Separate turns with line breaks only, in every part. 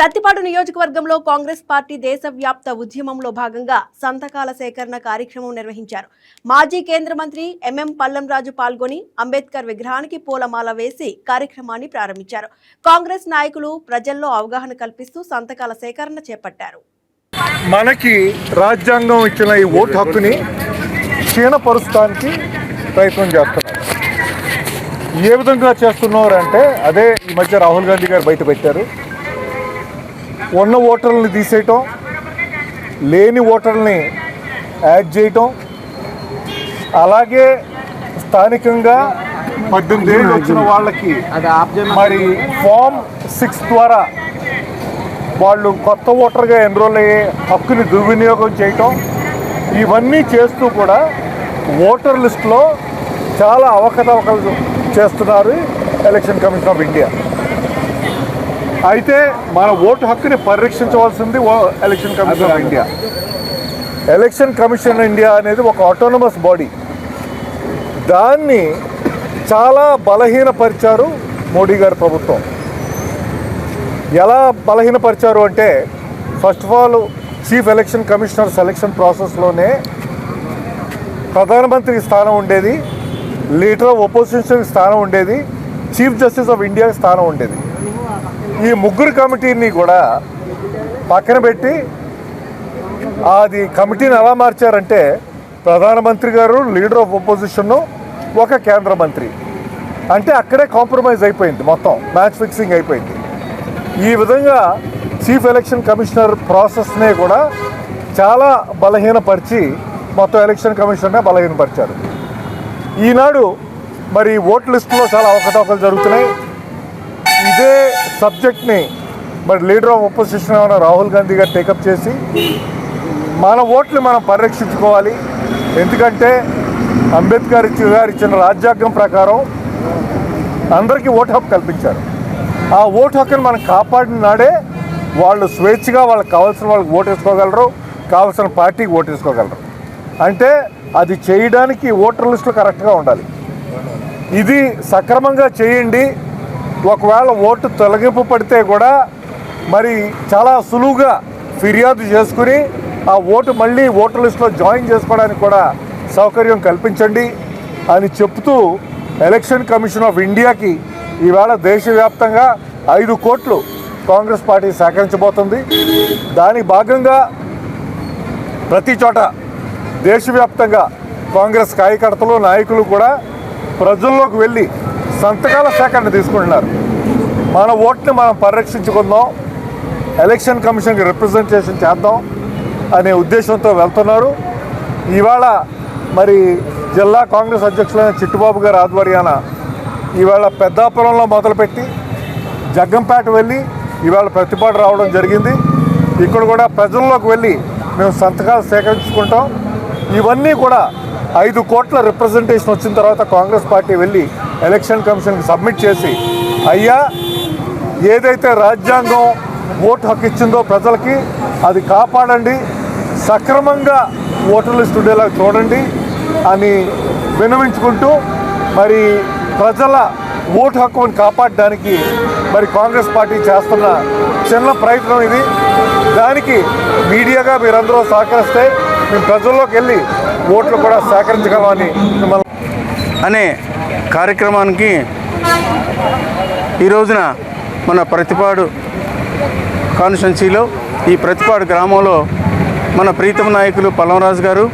ప్రతిపాడు నియోజకవర్గంలో కాంగ్రెస్ పార్టీ దేశవ్యాప్త ఉద్యమంలో భాగంగా సంతకాల సేకరణ కార్యక్రమం నిర్వహించారు. మాజీ కేంద్ర మంత్రి ఎంఎం పల్లంరాజు పాల్గొని అంబేద్కర్ విగ్రహానికి పూలమాల వేసి కార్యక్రమాన్ని ప్రారంభించారు. కాంగ్రెస్ నాయకులు ప్రజల్లో అవగాహన కల్పిస్తూ సంతకాల సేకరణ చేపట్టారు.
మనకి రాజ్యాంగం ఇచ్చిన ఈ ఓటు హక్కుని క్షీణపరుస్తానికి ప్రయత్నం చేస్తున్నారు. ఏ విధంగా చేస్తున్నారు అంటే అదే ఈ మధ్య రాహుల్ గాంధీ గారు బయట పెట్టారు. ఉన్న ఓటర్లని తీసేయటం లేని ఓటర్లని యాడ్ చేయటం అలాగే స్థానికంగా పద్దెనిమిది ఏళ్ళు వచ్చిన వాళ్ళకి మరి ఫామ్ సిక్స్ ద్వారా వాళ్ళు కొత్త ఓటర్గా ఎన్రోల్ అయ్యే హక్కుని దుర్వినియోగం చేయటం ఇవన్నీ చేస్తూ కూడా ఓటర్ లిస్టులో చాలా అవకతవకలు చేస్తున్నారు ఎలక్షన్ కమిషన్ ఆఫ్ ఇండియా. అయితే మన ఓటు హక్కుని పరిరక్షించవలసింది ఓ- election commission of India. Election commission India అనేది ఒక ఆటోనమస్ బాడీ దాన్ని చాలా బలహీనపరిచారు మోడీ గారి ప్రభుత్వం. ఎలా బలహీనపరిచారు అంటే first of all chief election commissioner selection ప్రాసెస్లోనే ప్రధానమంత్రి స్థానం ఉండేది లీడర్ ఆఫ్ ఒపోజిషన్ స్థానం ఉండేది చీఫ్ జస్టిస్ ఆఫ్ ఇండియాకి స్థానం ఉండేది. ఈ ముగ్గురు కమిటీని కూడా పక్కన పెట్టి అది కమిటీని ఎలా మార్చారంటే ప్రధానమంత్రి గారు లీడర్ ఆఫ్ ఒపోజిషన్ను ఒక కేంద్ర మంత్రి. అంటే అక్కడే కాంప్రమైజ్ అయిపోయింది మొత్తం మ్యాచ్ ఫిక్సింగ్ అయిపోయింది. ఈ విధంగా చీఫ్ ఎలక్షన్ కమిషనర్ ప్రాసెస్నే కూడా చాలా బలహీనపరిచి మొత్తం ఎలక్షన్ కమిషన్నే బలహీనపరిచారు. ఈనాడు మరి ఓట్ లిస్టులో చాలా అవకతవకలు జరుగుతున్నాయి. ఇదే సబ్జెక్ట్ని మరి లీడర్ ఆఫ్ ఒపోజిషన్ అయిన రాహుల్ గాంధీ గారు టేకప్ చేసి మన ఓట్లు మనం పరిరక్షించుకోవాలి. ఎందుకంటే అంబేద్కర్ ఇచ్చి గారు ఇచ్చిన రాజ్యాంగం ప్రకారం అందరికీ ఓటు హక్కు కల్పించారు. ఆ ఓటు హక్కుని మనం కాపాడిన నాడే వాళ్ళు స్వేచ్ఛగా వాళ్ళకి కావాల్సిన వాళ్ళకి ఓటు వేసుకోగలరు కావాల్సిన పార్టీకి ఓటు వేసుకోగలరు. అంటే అది చేయడానికి ఓటర్ లిస్టులు కరెక్ట్గా ఉండాలి. ఇది సక్రమంగా చేయండి. ఒకవేళ ఓటు తొలగింపు పడితే కూడా మరి చాలా సులువుగా ఫిర్యాదు చేసుకుని ఆ ఓటు మళ్ళీ ఓటర్ లిస్టులో జాయిన్ చేసుకోవడానికి కూడా సౌకర్యం కల్పించండి అని చెప్తూ ఎలక్షన్ కమిషన్ ఆఫ్ ఇండియాకి ఈవేళ దేశవ్యాప్తంగా ఐదు కోట్లు కాంగ్రెస్ పార్టీ సేకరించబోతుంది. దాని భాగంగా ప్రతి చోట దేశవ్యాప్తంగా కాంగ్రెస్ కార్యకర్తలు నాయకులు కూడా ప్రజల్లోకి వెళ్ళి సంతకాల సేకరణ తీసుకుంటున్నారు. మన ఓట్ని మనం పరిరక్షించుకుందాం. ఎలక్షన్ కమిషన్కి రిప్రజెంటేషన్ చేద్దాం అనే ఉద్దేశంతో వెళ్తున్నారు. ఇవాళ మరి జిల్లా కాంగ్రెస్ అధ్యక్షులైన చిట్టుబాబు గారి ఆధ్వర్యాన ఇవాళ పెద్దాపురంలో మొదలుపెట్టి జగ్గంపేట వెళ్ళి ఇవాళ ప్రతిపాటు రావడం జరిగింది. ఇక్కడ కూడా ప్రజల్లోకి వెళ్ళి మేము సంతకాలు సేకరించుకుంటాం. ఇవన్నీ కూడా ఐదు కోట్ల రిప్రజెంటేషన్ వచ్చిన తర్వాత కాంగ్రెస్ పార్టీ వెళ్ళి ఎలక్షన్ కమిషన్కి సబ్మిట్ చేసి అయ్యా ఏదైతే రాజ్యాంగం ఓటు హక్కు ఇచ్చిందో ప్రజలకి అది కాపాడండి సక్రమంగా ఓటర్ లిస్ట్ ఉండేలా చూడండి అని విన్నవించుకుంటూ మరి ప్రజల ఓటు హక్కును కాపాడడానికి మరి కాంగ్రెస్ పార్టీ చేస్తున్న చిన్న ప్రయత్నం ఇది. దానికి మీడియాగా మీరందరూ సహకరిస్తే మేము ప్రజల్లోకి వెళ్ళి ఓట్లు కూడా సేకరించగలమని మిమ్మల్ని
అనే కార్యక్రమానికి ఈ రోజున మన ప్రతిపాడు కాన్స్టెన్సీలో ఈ ప్రతిపాడు గ్రామంలో మన ప్రీతం నాయకులు పల్లంరాజు గారు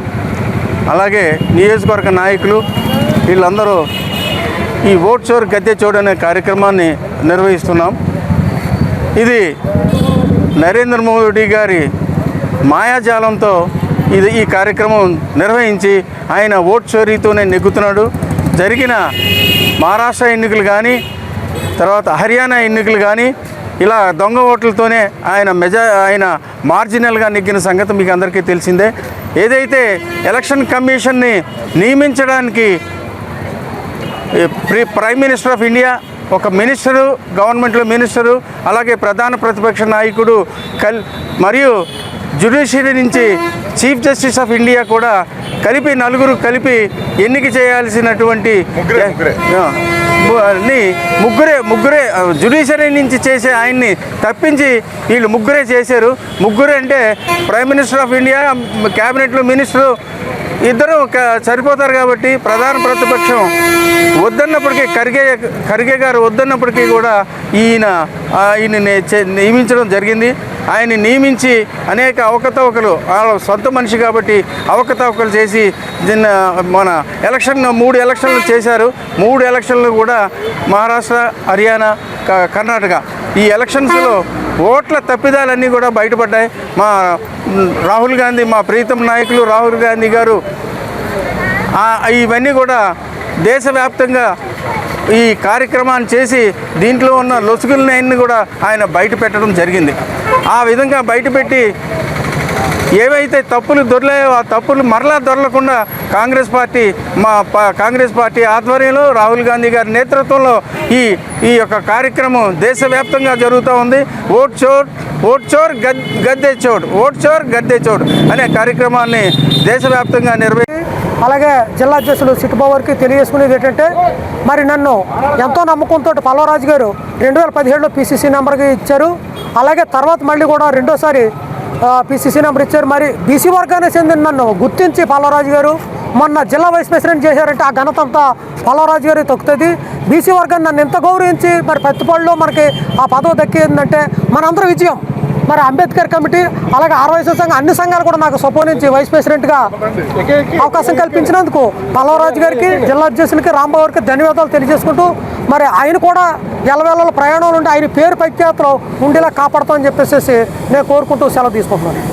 అలాగే నియోజకవర్గ నాయకులు వీళ్ళందరూ ఈ ఓట్ చోర్ గద్దె చోడు అనే కార్యక్రమాన్ని నిర్వహిస్తున్నాం. ఇది నరేంద్ర మోదీ గారి మాయాజాలంతో ఇది ఈ కార్యక్రమం నిర్వహించి ఆయన ఓట్ చోరీతోనే నెగ్గుతున్నాడు. జరిగిన మహారాష్ట్ర ఎన్నికలు కానీ తర్వాత హర్యానా ఎన్నికలు కానీ ఇలా దొంగ ఓట్లతోనే ఆయన మెజా ఆయన మార్జినల్గా నెగ్గిన సంగతి మీకు అందరికీ తెలిసిందే. ఏదైతే ఎలక్షన్ కమిషన్ని నియమించడానికి ప్రైమ్ మినిస్టర్ ఆఫ్ ఇండియా ఒక మినిస్టరు గవర్నమెంట్లో మినిస్టరు అలాగే ప్రధాన ప్రతిపక్ష నాయకుడు కల్ మరియు జ్యుడిషియరీ నుంచి చీఫ్ జస్టిస్ ఆఫ్ ఇండియా కూడా కలిపి నలుగురు కలిపి ఎన్నిక చేయాల్సినటువంటి
ముగ్గురే, ముగ్గురే.
జ్యుడిషియరీ నుంచి చేసే ఆయన్ని తప్పించి వీళ్ళు ముగ్గురే చేశారు ముగ్గురే అంటే ప్రైమ్ మినిస్టర్ ఆఫ్ ఇండియా క్యాబినెట్లో మినిస్టరు ఇద్దరు ఒక సరిపోతారు కాబట్టి ప్రధాన ప్రతిపక్షం వద్దన్నప్పటికీ ఖర్గే ఖర్గే గారు వద్దన్నప్పటికీ కూడా ఈయన ఈయన నియమించడం జరిగింది. ఆయన నియమించి అనేక అవకతవకలు వాళ్ళ సొంత మనిషి కాబట్టి అవకతవకలు చేసి దీన్ని మన ఎలక్షన్ మూడు ఎలక్షన్లు చేశారు. మూడు ఎలక్షన్లు కూడా మహారాష్ట్ర హర్యానా క- కర్ణాటక. ఈ ఎలక్షన్స్లో ఓట్ల తప్పిదాలన్నీ కూడా బయటపడ్డాయి. మా రాహుల్ గాంధీ మా ప్రీతం నాయకులు రాహుల్ గాంధీ గారు ఇవన్నీ కూడా దేశవ్యాప్తంగా ఈ కార్యక్రమాన్ని చేసి దీంట్లో ఉన్న లొసుగులన్నీ కూడా ఆయన బయట పెట్టడం జరిగింది. ఆ విధంగా బయటపెట్టి ఏవైతే తప్పులు దొరలేవో ఆ తప్పులు మరలా దొరలకుండా కాంగ్రెస్ పార్టీ మా ప- కాంగ్రెస్ పార్టీ ఆధ్వర్యంలో రాహుల్ గాంధీ గారి నేతృత్వంలో ఈ ఈ యొక్క కార్యక్రమం దేశవ్యాప్తంగా జరుగుతూ ఉంది. ఓట్ చోర్ ఓట్ చోర్ గద్దె చోర్ ఓట్ చోర్ గద్దె చోర్ అనే కార్యక్రమాన్ని దేశవ్యాప్తంగా నిర్వహి
అలాగే జిల్లా అధ్యక్షులు సిట్టుబాబుకి తెలియజేసుకునేది ఏంటంటే మరి నన్ను ఎంతో నమ్మకంతో పల్లవరాజు గారు రెండు వేల పదిహేడులో పీసీసీ నెంబర్కి ఇచ్చారు. అలాగే తర్వాత మళ్ళీ కూడా రెండోసారి పీసీసీ నెంబర్ ఇచ్చారు. మరి బీసీ వర్గానికి చెందిన నన్ను గుర్తించి పల్లవరాజు గారు మొన్న జిల్లా వైస్ ప్రెసిడెంట్ చేశారంటే ఆ ఘనత అంతా పల్లవరాజు గారి తొక్కుతుంది. బీసీ వర్గాన్ని నన్ను ఎంత గౌరవించి మరి పత్తిపాడులో మనకి ఆ పదవి దక్కిందంటే మనందరం విజయం. మరి అంబేద్కర్ కమిటీ అలాగే ఆర్వైఎస్ సంఘం అన్ని సంఘాలు కూడా నాకు సపోనించి నుంచి వైస్ ప్రెసిడెంట్గా అవకాశం కల్పించినందుకు పల్లవరాజు గారికి జిల్లా అధ్యక్షులకి రాంబాబు గారికి ధన్యవాదాలు తెలియజేసుకుంటూ మరి ఆయన కూడా ఎలవేళ ప్రయాణంలో ఉంటే ఆయన పేరు ప్రఖ్యాతలో ఉండేలా కాపాడతామని చెప్పేసి నేను కోరుకుంటూ సెలవు తీసుకుంటున్నాను.